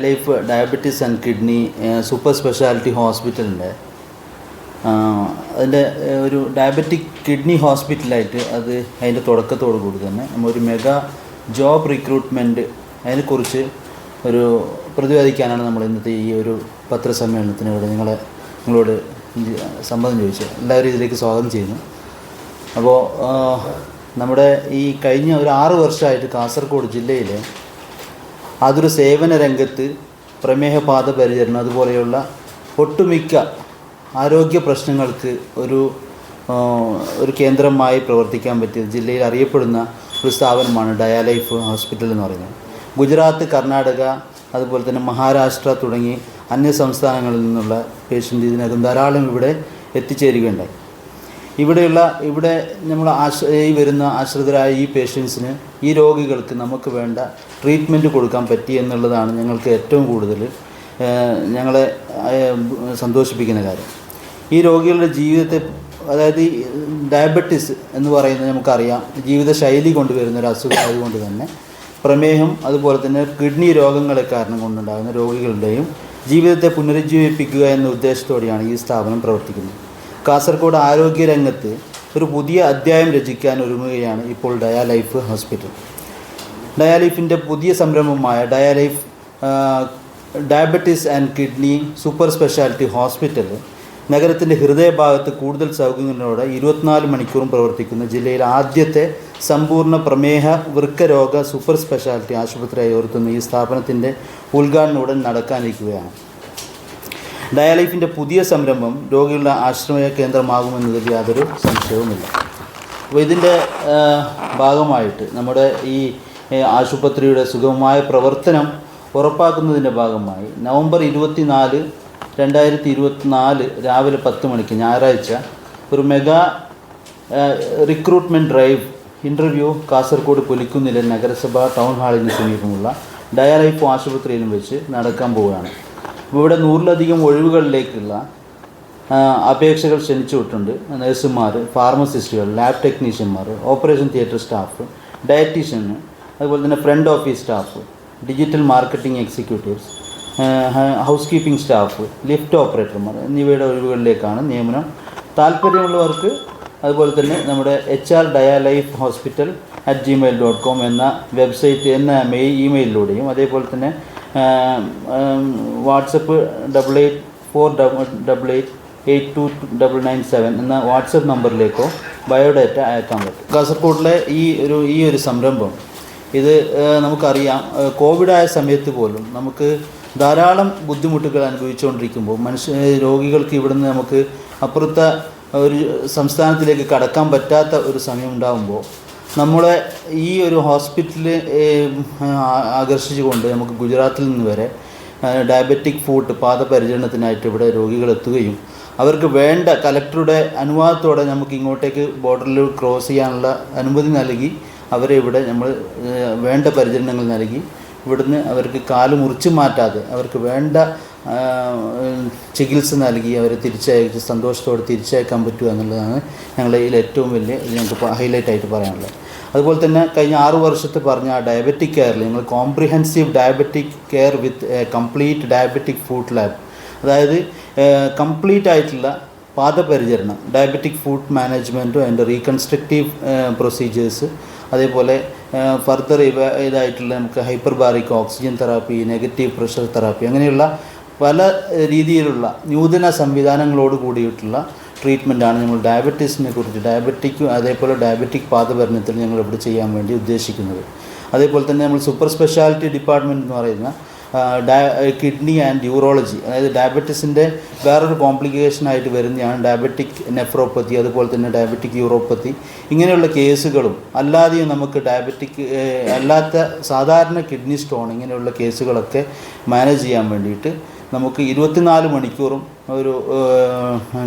Life diabetes and kidney super speciality ഹോസ്പിറ്റലിന്റെ അതിന്റെ ഒരു ഡയബറ്റിക് കിഡ്നി ഹോസ്പിറ്റലായിട്ട് അത് അതിന്റെ തുടക്കത്തോടു കൂടി തന്നെ നമ്മൾ ഒരു മെഗാ ജോബ് റിക്രൂട്ട്മെന്റ് അതിനെക്കുറിച്ച് ഒരു പ്രതിപാദിക്കാനാണ് നമ്മൾ ഇന്നത്തെ ഈ ഒരു പത്രസമ്മേളനത്തിന് ഇവിടെ നിങ്ങളെ നിങ്ങളോട് സമ്മതം ചോദിച്ചത്. എല്ലാവരും ഇതിലേക്ക് സ്വാഗതം ചെയ്യുന്നു. അപ്പോൾ നമ്മുടെ ഈ കഴിഞ്ഞ ഒരു ആറ് വർഷമായിട്ട് കാസർഗോഡ് ജില്ലയിലെ അതൊരു സേവന രംഗത്ത് പ്രമേഹപാത പരിചരണം അതുപോലെയുള്ള ഒട്ടുമിക്ക ആരോഗ്യ പ്രശ്നങ്ങൾക്ക് ഒരു ഒരു കേന്ദ്രമായി പ്രവർത്തിക്കാൻ പറ്റിയ ജില്ലയിൽ അറിയപ്പെടുന്ന ഒരു സ്ഥാപനമാണ് ഡയാലൈഫ് ഹോസ്പിറ്റൽ എന്ന് പറയുന്നത്. ഗുജറാത്ത് കർണാടക അതുപോലെ തന്നെ മഹാരാഷ്ട്ര തുടങ്ങി അന്യ സംസ്ഥാനങ്ങളിൽ നിന്നുള്ള പേഷ്യന്റ് ഇതിനകം ധാരാളം ഇവിടെ എത്തിച്ചേരുകയുണ്ടായി. ഇവിടെയുള്ള ഇവിടെ നമ്മൾ ആശ ഈ വരുന്ന ആശ്രിതരായ ഈ പേഷ്യൻസിന് ഈ രോഗികൾക്ക് നമുക്ക് വേണ്ട ട്രീറ്റ്മെന്റ് കൊടുക്കാൻ പറ്റി എന്നുള്ളതാണ് ഞങ്ങൾക്ക് ഏറ്റവും കൂടുതൽ ഞങ്ങളെ സന്തോഷിപ്പിക്കുന്ന കാര്യം. ഈ രോഗികളുടെ ജീവിതത്തെ അതായത് ഡയബറ്റിസ് എന്ന് പറയുന്നത് നമുക്കറിയാം. ജീവിതശൈലി കൊണ്ടുവരുന്ന ഒരു അസുഖം ആയതുകൊണ്ട് തന്നെ പ്രമേഹം അതുപോലെ തന്നെ കിഡ്നി രോഗങ്ങളെ കാരണം കൊണ്ടുണ്ടാകുന്ന രോഗികളുടെയും ജീവിതത്തെ പുനരുജ്ജീവിപ്പിക്കുക എന്ന ഉദ്ദേശത്തോടെയാണ് ഈ സ്ഥാപനം പ്രവർത്തിക്കുന്നത്. കാസർഗോഡ് ആരോഗ്യരംഗത്ത് ഒരു പുതിയ അധ്യായം രചിക്കാൻ ഒരുങ്ങുകയാണ് ഇപ്പോൾ ഡയാലൈഫ് ഹോസ്പിറ്റൽ. ഡയാലൈഫിന്റെ പുതിയ സംരംഭമായ Dialife diabetes and kidney super speciality hospital നഗരത്തിന്റെ ഹൃദയഭാഗത്ത് കൂടുതൽ സൗകര്യങ്ങളോടെ ഇരുപത്തിനാല് മണിക്കൂറും പ്രവർത്തിക്കുന്ന ജില്ലയിലെ ആദ്യത്തെ സമ്പൂർണ പ്രമേഹ വൃക്കരോഗ സൂപ്പർ സ്പെഷ്യാലിറ്റി ആശുപത്രിയായി ഉയർത്തുന്ന ഈ സ്ഥാപനത്തിന്റെ ഉദ്ഘാടനം ഉടൻ നടക്കാനിരിക്കുകയാണ്. ഡയാലൈഫിന്റെ പുതിയ സംരംഭം രോഗികളുടെ ആശ്രയ കേന്ദ്രമാകുമെന്നതിൽ യാതൊരു സംശയവുമില്ല. അപ്പോൾ ഇതിന്റെ ഭാഗമായിട്ട് നമ്മുടെ ഈ ആശുപത്രിയുടെ സുഗമമായ പ്രവർത്തനം ഉറപ്പാക്കുന്നതിന്റെ ഭാഗമായി നവംബർ ഇരുപത്തിനാല് രണ്ടായിരത്തി ഇരുപത്തിനാല് രാവിലെ പത്ത് മണിക്ക് ഞായറാഴ്ച ഒരു mega recruitment drive interview Kasaragod പുലിക്കുന്നിലെ നഗരസഭ ടൗൺ ഹാളിന് സമീപമുള്ള ഡയാലൈഫ് ആശുപത്രിയിലും വെച്ച് നടക്കാൻ പോവുകയാണ്. ഇവിടെ നൂറിലധികം ഒഴിവുകളിലേക്കുള്ള അപേക്ഷകൾ ക്ഷണിച്ചു വിട്ടുണ്ട് നഴ്സുമാർ ഫാർമസിസ്റ്റുകൾ ലാബ് ടെക്നീഷ്യന്മാർ ഓപ്പറേഷൻ തിയേറ്റർ സ്റ്റാഫ് ഡയറ്റീഷ്യന് അതുപോലെ തന്നെ front office staff digital marketing executives housekeeping staff lift ഓപ്പറേറ്റർമാർ എന്നിവയുടെ ഒഴിവുകളിലേക്കാണ് നിയമനം. താല്പര്യമുള്ളവർക്ക് അതുപോലെ തന്നെ നമ്മുടെ H R Dialife hospital at Gmail dot com എന്ന വെബ്സൈറ്റ് എന്ന മെയിൽ ഇമെയിലിലൂടെയും അതേപോലെ തന്നെ WhatsApp double eight four double eight eight two double nine seven എന്ന വാട്സപ്പ് നമ്പറിലേക്കോ ബയോഡാറ്റ അയക്കാൻ പറ്റും. കാസർഗോഡിലെ ഈ ഒരു ഈ ഒരു സംരംഭം ഇത് നമുക്കറിയാം. കോവിഡായ സമയത്ത് പോലും നമുക്ക് ധാരാളം ബുദ്ധിമുട്ടുകൾ അനുഭവിച്ചുകൊണ്ടിരിക്കുമ്പോൾ മനുഷ്യ രോഗികൾക്ക് ഇവിടുന്ന് നമുക്ക് അപ്പുറത്തെ ഒരു സംസ്ഥാനത്തിലേക്ക് കടക്കാൻ പറ്റാത്ത ഒരു സമയം ഉണ്ടാകുമ്പോൾ നമ്മളെ ഈ ഒരു ഹോസ്പിറ്റലിൽ ആകർഷിച്ചുകൊണ്ട് നമുക്ക് ഗുജറാത്തിൽ നിന്ന് വരെ ഡയബറ്റിക് ഫുഡ് പാദപരിചരണത്തിനായിട്ട് ഇവിടെ രോഗികൾ എത്തുകയും അവർക്ക് വേണ്ട കലക്ടറുടെ അനുവാദത്തോടെ നമുക്ക് ഇങ്ങോട്ടേക്ക് ബോർഡറിൽ ക്രോസ് ചെയ്യാനുള്ള അനുമതി നൽകി അവരെ ഇവിടെ നമ്മൾ വേണ്ട പരിചരണങ്ങൾ നൽകി ഇവിടുന്ന് അവർക്ക് കാൽ മുറിച്ച് മാറ്റാതെ അവർക്ക് വേണ്ട ചികിത്സ നൽകി അവരെ തിരിച്ചയച്ച് സന്തോഷത്തോടെ തിരിച്ചയക്കാൻ പറ്റുക എന്നുള്ളതാണ് ഞങ്ങളുടെ ഇതിൽ ഏറ്റവും വലിയ ഞങ്ങൾക്ക് ഹൈലൈറ്റ് ആയിട്ട് പറയാനുള്ളത്. അതുപോലെ തന്നെ കഴിഞ്ഞ ആറു വർഷത്തെ പറഞ്ഞ ആ ഡയബറ്റിക് കെയറിൽ ഞങ്ങൾ comprehensive diabetic care with complete diabetic food lab അതായത് കംപ്ലീറ്റ് ആയിട്ടുള്ള പാദപരിചരണം ഡയബറ്റിക് ഫുഡ് മാനേജ്മെന്റും അതിന്റെ റീകൺസ്ട്രക്റ്റീവ് പ്രൊസീജിയേഴ്സ് അതേപോലെ ഫർദർ ഇവ ഇതായിട്ടുള്ള നമുക്ക് hyperbaric oxygen therapy negative pressure therapy അങ്ങനെയുള്ള പല രീതിയിലുള്ള നൂതന സംവിധാനങ്ങളോട് കൂടിയിട്ടുള്ള ട്രീറ്റ്മെന്റാണ് ഞങ്ങൾ ഡയബറ്റീസിനെ കുറിച്ച് ഡയബറ്റിക് അതേപോലെ ഡയബറ്റിക് പാദഭരണത്തിൽ ഞങ്ങൾ ഇവിടെ ചെയ്യാൻ വേണ്ടി ഉദ്ദേശിക്കുന്നത്. അതേപോലെ തന്നെ നമ്മൾ സൂപ്പർ സ്പെഷ്യാലിറ്റി ഡിപ്പാർട്ട്മെന്റ് എന്ന് പറയുന്ന കിഡ്നി ആൻഡ് യൂറോളജി അതായത് ഡയബറ്റീസിന്റെ വേറൊരു കോംപ്ലിക്കേഷനായിട്ട് വരുന്നതാണ് ഡയബറ്റിക് നെഫ്രോപ്പത്തി അതുപോലെ തന്നെ ഡയബറ്റിക് യൂറോപ്പത്തി ഇങ്ങനെയുള്ള കേസുകളും അല്ലാതെയും നമുക്ക് ഡയബറ്റിക് അല്ലാത്ത സാധാരണ കിഡ്നി സ്റ്റോൺ ഇങ്ങനെയുള്ള കേസുകളൊക്കെ മാനേജ് ചെയ്യാൻ വേണ്ടിയിട്ട് നമുക്ക് ഇരുപത്തിനാല് മണിക്കൂറും ഒരു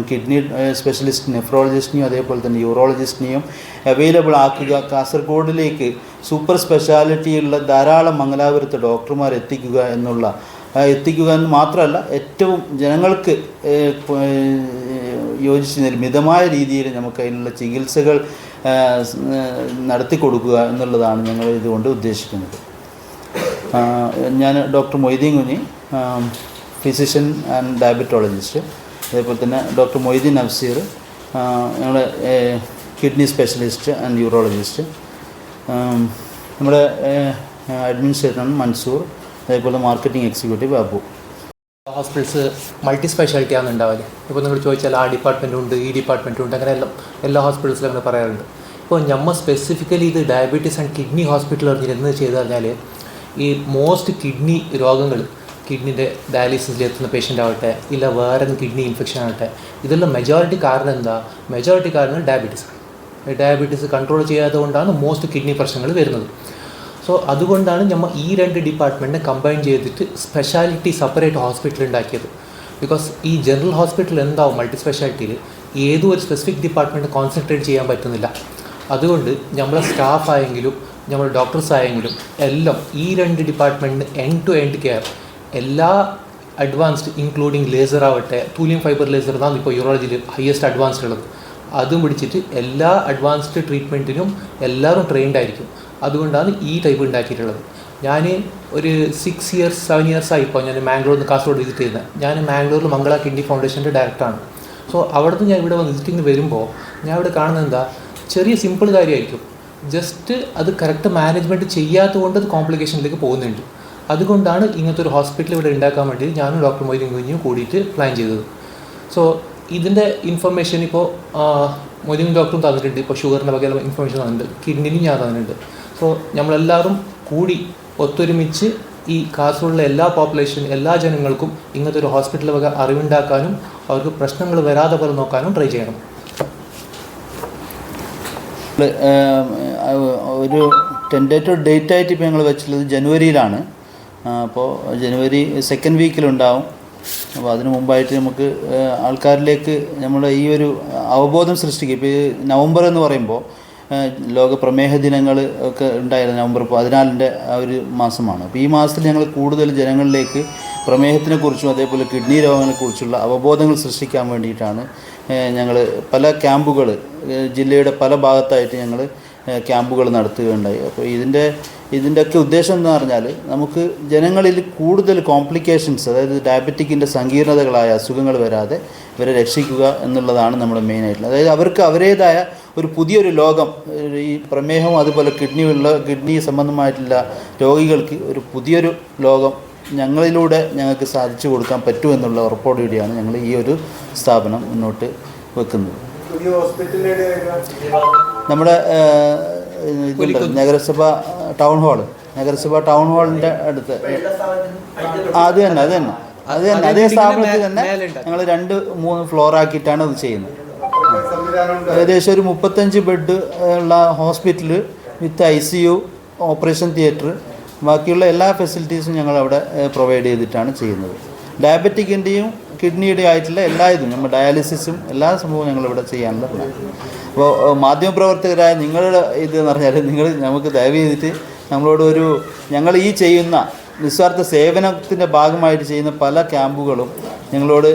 കിഡ്നി സ്പെഷ്യലിസ്റ്റ് നെഫ്രോളജിസ്റ്റിനെയും അതേപോലെ തന്നെ യൂറോളജിസ്റ്റിനെയും അവൈലബിൾ ആക്കുക. കാസർഗോഡിലേക്ക് സൂപ്പർ സ്പെഷ്യാലിറ്റിയുള്ള ധാരാളം മംഗലാപുരത്ത് ഡോക്ടർമാർ എത്തിക്കുക എന്നുള്ള എത്തിക്കുക എന്ന് മാത്രമല്ല ഏറ്റവും ജനങ്ങൾക്ക് യോജിച്ച് മിതമായ രീതിയിൽ നമുക്ക് അതിനുള്ള ചികിത്സകൾ നടത്തി കൊടുക്കുക എന്നുള്ളതാണ് ഞങ്ങൾ ഇതുകൊണ്ട് ഉദ്ദേശിക്കുന്നത്. ഞാൻ ഡോക്ടർ മൊയ്തീൻ കുഞ്ഞി ഫിസിഷ്യൻ ആൻഡ് ഡയബറ്റോളജിസ്റ്റ് അതേപോലെ തന്നെ ഡോക്ടർ മൊയ്തീൻ അഫ്സീർ ഞങ്ങളുടെ കിഡ്നി സ്പെഷ്യലിസ്റ്റ് ആൻഡ് യൂറോളജിസ്റ്റ് നമ്മുടെ അഡ്മിനിസ്ട്രേറ്ററാണ് മൻസൂർ അതേപോലെ marketing executive Abu hospitals multi speciality ആണ് ഉണ്ടാവില്ലേ ഇപ്പോൾ നിങ്ങൾ ചോദിച്ചാൽ ആ ഡിപ്പാർട്ട്മെന്റും ഉണ്ട് ഈ ഡിപ്പാർട്ട്മെന്റും ഉണ്ട് അങ്ങനെ എല്ലാം എല്ലാ ഹോസ്പിറ്റൽസിലും അങ്ങനെ പറയാറുണ്ട്. ഇപ്പോൾ നമ്മൾ സ്പെസിഫിക്കലി ഇത് ഡയബറ്റീസ് ആൻഡ് കിഡ്നി ഹോസ്പിറ്റൽ എന്ന് ചെയ്ത് പറഞ്ഞാൽ ഈ മോസ്റ്റ് കിഡ്നി രോഗങ്ങൾ കിഡ്നിന്റെ ഡയാലിസിസിൽ എത്തുന്ന പേഷ്യന്റ് ആവട്ടെ ഇല്ല വേറെ കിഡ്നി ഇൻഫെക്ഷൻ ആവട്ടെ ഇതെല്ലാം മെജോറിറ്റി കാരണം എന്താ? മെജോറിറ്റി കാരണം ഡയബറ്റീസ് ഡയബറ്റീസ് കൺട്രോൾ ചെയ്യാത്തത് കൊണ്ടാണ് മോസ്റ്റ് കിഡ്നി പ്രശ്നങ്ങൾ വരുന്നത്. സോ അതുകൊണ്ടാണ് നമ്മൾ ഈ രണ്ട് ഡിപ്പാർട്ട്മെന്റിനെ കമ്പൈൻ ചെയ്തിട്ട് സ്പെഷ്യാലിറ്റി സെപ്പറേറ്റ് ഹോസ്പിറ്റൽ ഉണ്ടാക്കിയത് ബിക്കോസ് ഈ ജനറൽ ഹോസ്പിറ്റൽ എന്താവും മൾട്ടി സ്പെഷ്യാലിറ്റിയിൽ ഏതും ഒരു സ്പെസിഫിക് ഡിപ്പാർട്ട്മെന്റ് കോൺസെൻട്രേറ്റ് ചെയ്യാൻ പറ്റുന്നില്ല. അതുകൊണ്ട് നമ്മളെ സ്റ്റാഫ് ആയെങ്കിലും നമ്മൾ ഡോക്ടേഴ്സ് ആയെങ്കിലും എല്ലാം ഈ രണ്ട് ഡിപ്പാർട്ട്മെന്റിന് എൻഡ് ടു എൻഡ് കെയർ എല്ലാ അഡ്വാൻസ്ഡ് ഇൻക്ലൂഡിങ് ലേസർ ആവട്ടെ തൂലിയം ഫൈബർ ലേസർ എന്നാണ് ഇപ്പോൾ യൂറോളജിയിൽ ഹയസ്റ്റ് അഡ്വാൻസ്ഡ് ഉള്ളത്. അതും പിടിച്ചിട്ട് എല്ലാ അഡ്വാൻസ്ഡ് ട്രീറ്റ്മെന്റിനും എല്ലാവരും ട്രെയിൻഡ് ആയിരിക്കും. അതുകൊണ്ടാണ് ഈ ടൈപ്പ് ഉണ്ടാക്കിയിട്ടുള്ളത്. ഞാൻ ഒരു സിക്സ് ഇയേഴ്സ് സെവൻ ഇയേഴ്സ് ആയിപ്പോൾ ഞാൻ മാംഗ്ലൂരിൽ നിന്ന് കാസർഗോഡ് വിസിറ്റ് ചെയ്യുന്നത് ഞാൻ മാംഗ്ലൂരിൽ മംഗള കിഡ്നി ഫൗണ്ടേഷന്റെ ഡയറക്ടറാണ് സോ അവിടെ നിന്ന് ഞാൻ ഇവിടെ വന്ന് വരുമ്പോൾ ഞാൻ ഇവിടെ കാണുന്നത് എന്താ? ചെറിയ സിമ്പിൾ കാര്യമായിരിക്കും. ജസ്റ്റ് അത് കറക്റ്റ് മാനേജ്മെന്റ് ചെയ്യാത്തത് കൊണ്ട് അത് കോംപ്ലിക്കേഷനിലേക്ക് പോകുന്നുണ്ട്. അതുകൊണ്ടാണ് ഇങ്ങനത്തെ ഒരു ഹോസ്പിറ്റൽ ഇവിടെ ഉണ്ടാക്കാൻ വേണ്ടി ഞാനും ഡോക്ടർ മൊയ്തീൻ കുഞ്ഞും കൂടിയിട്ട് പ്ലാൻ ചെയ്തത്. സോ ഇതിന്റെ ഇൻഫർമേഷൻ ഇപ്പോൾ മൊയ്തീൻ ഡോക്ടറും തന്നിട്ടുണ്ട്. ഇപ്പോൾ ഷുഗറിന്റെ വകയുള്ള ഇൻഫർമേഷൻ തന്നിട്ടുണ്ട്. കിഡ്നിനും ഞാൻ തന്നിട്ടുണ്ട്. സോ നമ്മളെല്ലാവരും കൂടി ഒത്തൊരുമിച്ച് ഈ കാസർഗോഡിലെ എല്ലാ പോപ്പുലേഷൻ എല്ലാ ജനങ്ങൾക്കും ഇങ്ങനത്തെ ഒരു ഹോസ്പിറ്റൽ വക അറിവുണ്ടാക്കാനും അവർക്ക് പ്രശ്നങ്ങൾ വരാതെ പോലെ നോക്കാനും ട്രൈ ചെയ്യണം. ഒരു ടെൻഡേറ്റീവ് ഡേറ്റ് ആയിട്ട് ഇപ്പോൾ ഞങ്ങൾ വെച്ചിട്ടുള്ളത് ജനുവരിയിലാണ്. അപ്പോൾ ജനുവരി സെക്കൻഡ് വീക്കിലുണ്ടാവും അപ്പോൾ അതിന് മുമ്പായിട്ട് നമുക്ക് ആൾക്കാരിലേക്ക് നമ്മൾ ഈ ഒരു അവബോധം സൃഷ്ടിക്കുക ഇപ്പോൾ നവംബർ എന്ന് പറയുമ്പോൾ ലോക പ്രമേഹ ദിനങ്ങൾ ഒക്കെ ഉണ്ടായിരുന്നു നവംബർ പതിനാലിന്റെ ആ ഒരു മാസമാണ്. അപ്പോൾ ഈ മാസത്തിൽ ഞങ്ങൾ കൂടുതൽ ജനങ്ങളിലേക്ക് പ്രമേഹത്തിനെക്കുറിച്ചും അതേപോലെ കിഡ്നി രോഗങ്ങളെക്കുറിച്ചുള്ള അവബോധങ്ങൾ സൃഷ്ടിക്കാൻ വേണ്ടിയിട്ടാണ് ഞങ്ങൾ പല ക്യാമ്പുകൾ ജില്ലയുടെ പല ഭാഗത്തായിട്ട് ഞങ്ങൾ ക്യാമ്പുകൾ നടത്തുകയുണ്ടായി. അപ്പോൾ ഇതിന്റെ ഇതിന്റെയൊക്കെ ഉദ്ദേശം എന്ന് പറഞ്ഞാൽ നമുക്ക് ജനങ്ങളിൽ കൂടുതൽ കോംപ്ലിക്കേഷൻസ് അതായത് ഡയബറ്റിക്കിന്റെ സങ്കീർണതകളായ അസുഖങ്ങൾ വരാതെ ഇവരെ രക്ഷിക്കുക എന്നുള്ളതാണ് നമ്മുടെ മെയിനായിട്ടുള്ളത് അതായത് അവർക്ക് അവരേതായ ഒരു പുതിയൊരു ലോകം ഈ പ്രമേഹവും അതുപോലെ കിഡ്നി ഉള്ള കിഡ്നി സംബന്ധമായിട്ടുള്ള രോഗികൾക്ക് ഒരു പുതിയൊരു ലോകം ഞങ്ങളിലൂടെ ഞങ്ങൾക്ക് സാധിച്ചു കൊടുക്കാൻ പറ്റുമെന്നുള്ള ഉറപ്പോടുകൂടിയാണ് ഞങ്ങൾ ഈ ഒരു സ്ഥാപനം മുന്നോട്ട് വെക്കുന്നത്. നമ്മുടെ ഇതുണ്ട്. നഗരസഭ ടൗൺ ഹാൾ. നഗരസഭ ടൗൺ ഹാളിന്റെ അടുത്ത്. ആ, അത് തന്നെ അത് തന്നെ. അത് തന്നെ. അതേ സ്ഥാപനത്തിൽ തന്നെ ഞങ്ങൾ രണ്ട് മൂന്ന് ഫ്ലോർ ആക്കിയിട്ടാണ് അത് ചെയ്യുന്നത്. ഏകദേശം ഒരു മുപ്പത്തഞ്ച് ബെഡ് ഉള്ള hospital with I C U operation theatre ബാക്കിയുള്ള എല്ലാ ഫെസിലിറ്റീസും ഞങ്ങൾ അവിടെ പ്രൊവൈഡ് ചെയ്തിട്ടാണ് ചെയ്യുന്നത്. ഡയബറ്റിക്കിന്റെയും കിഡ്നിയുടെയും ആയിട്ടുള്ള എല്ലാ ഇതും നമ്മൾ ഡയാലിസിസും എല്ലാ സംഭവവും ഞങ്ങളിവിടെ ചെയ്യാനുള്ള പ്ലാൻ അപ്പോൾ മാധ്യമപ്രവർത്തകരായ നിങ്ങളുടെ ഇത് എന്ന് പറഞ്ഞാൽ നിങ്ങൾ നമുക്ക് ദയവ് ചെയ്തിട്ട് നമ്മളോട് ഒരു ഞങ്ങൾ ഈ ചെയ്യുന്ന നിസ്വാർത്ഥ സേവനത്തിന്റെ ഭാഗമായിട്ട് ചെയ്യുന്ന പല ക്യാമ്പുകളും ഞങ്ങളോട്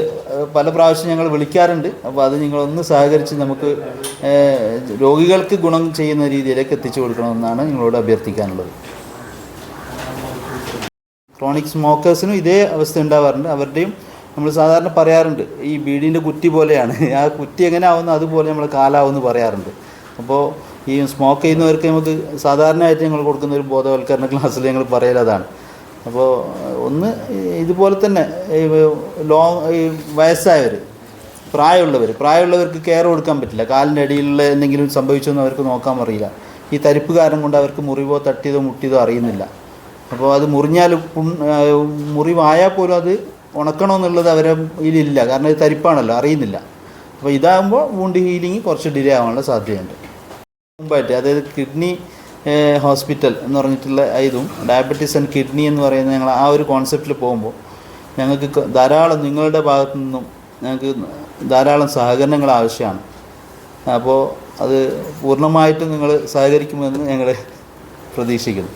പല പ്രാവശ്യം ഞങ്ങൾ വിളിക്കാറുണ്ട്. അപ്പോൾ അത് നിങ്ങളൊന്ന് സഹകരിച്ച് നമുക്ക് രോഗികൾക്ക് ഗുണം ചെയ്യുന്ന രീതിയിലേക്ക് എത്തിച്ചു കൊടുക്കണമെന്നാണ് നിങ്ങളോട് അഭ്യർത്ഥിക്കാനുള്ളത്. ക്രോണിക് സ്മോക്കേഴ്സിനും ഇതേ അവസ്ഥ ഉണ്ടാവാറുണ്ട്. അവരുടെയും നമ്മൾ സാധാരണ പറയാറുണ്ട് ഈ ബീഡിന്റെ കുറ്റി പോലെയാണ്. ആ കുറ്റി എങ്ങനെ ആവുന്നു അതുപോലെ നമ്മൾ കാലാവുമെന്ന് പറയാറുണ്ട്. അപ്പോൾ ഈ സ്മോക്ക് ചെയ്യുന്നവർക്ക് നമുക്ക് സാധാരണയായിട്ട് ഞങ്ങൾ കൊടുക്കുന്ന ഒരു ബോധവൽക്കരണ ക്ലാസ്സിൽ ഞങ്ങൾ പറയലതാണ് അപ്പോൾ ഒന്ന് ഇതുപോലെ തന്നെ ലോങ് ഈ വയസ്സായവർ പ്രായമുള്ളവർ പ്രായമുള്ളവർക്ക് കെയർ കൊടുക്കാൻ പറ്റില്ല. കാലിന്റെ അടിയിലുള്ള എന്തെങ്കിലും സംഭവിച്ചൊന്നും അവർക്ക് നോക്കാൻ അറിയില്ല. ഈ തരിപ്പ് കാരണം കൊണ്ട് അവർക്ക് മുറിവോ തട്ടിയതോ മുട്ടിയതോ അറിയുന്നില്ല. അപ്പോൾ അത് മുറിഞ്ഞാൽ മുറിവായാൽ പോലും അത് ഉണക്കണമെന്നുള്ളത് അവരെ ഇതിലില്ല കാരണം ഇത് തരിപ്പാണല്ലോ അറിയുന്നില്ല. അപ്പോൾ ഇതാകുമ്പോൾ വൂണ്ട് ഹീലിംഗ് കുറച്ച് ഡിലേ ആവാനുള്ള സാധ്യതയുണ്ട്. മുമ്പായിട്ട് അതായത് കിഡ്നി ഹോസ്പിറ്റൽ എന്ന് പറഞ്ഞിട്ടുള്ള ഇതും ഡയബറ്റീസ് ആൻഡ് കിഡ്നി എന്ന് പറയുന്ന ഞങ്ങൾ ആ ഒരു കോൺസെപ്റ്റിൽ പോകുമ്പോൾ ഞങ്ങൾക്ക് ധാരാളം നിങ്ങളുടെ ഭാഗത്തു നിന്നും ഞങ്ങൾക്ക് ധാരാളം സഹകരണങ്ങൾ ആവശ്യമാണ്. അപ്പോൾ അത് പൂർണമായിട്ടും നിങ്ങൾ സഹകരിക്കുമെന്ന് ഞങ്ങൾ പ്രതീക്ഷിക്കുന്നു.